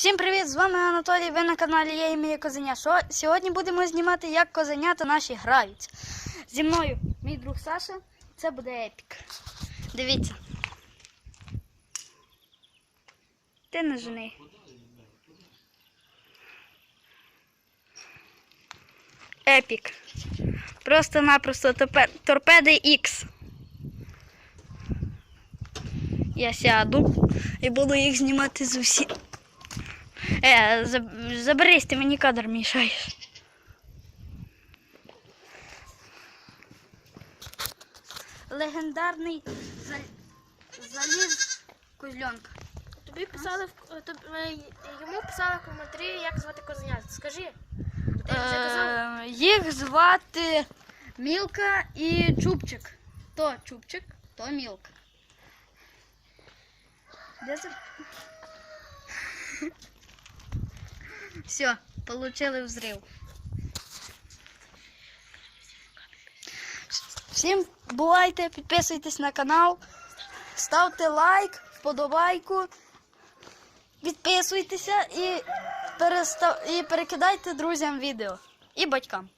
Всім привіт! З вами Анатолій. Ви на каналі Я і моє козеня. Сьогодні будемо знімати, як козенята наші граються. Зі мною мій друг Саша. Це буде епік. Дивіться. Ти не жени. Епік. Просто-напросто торпеди X. Я сяду і буду їх знімати з усі. Е, заб- заберись, ти мені кадр мішаєш. Легендарний за- заліз козльонка. Тобі писали в е, е, йому писали в коментарі, як звати козенят. Скажи. Ти вже казав? Їх звати Мілка і Чубчик. То Чубчик, то Мілка. Де це? Все, получили взрив. Всім бувайте, підписуйтесь на канал, ставте лайк, вподобайку, підписуйтеся і, перестав... і перекидайте друзям відео і батькам.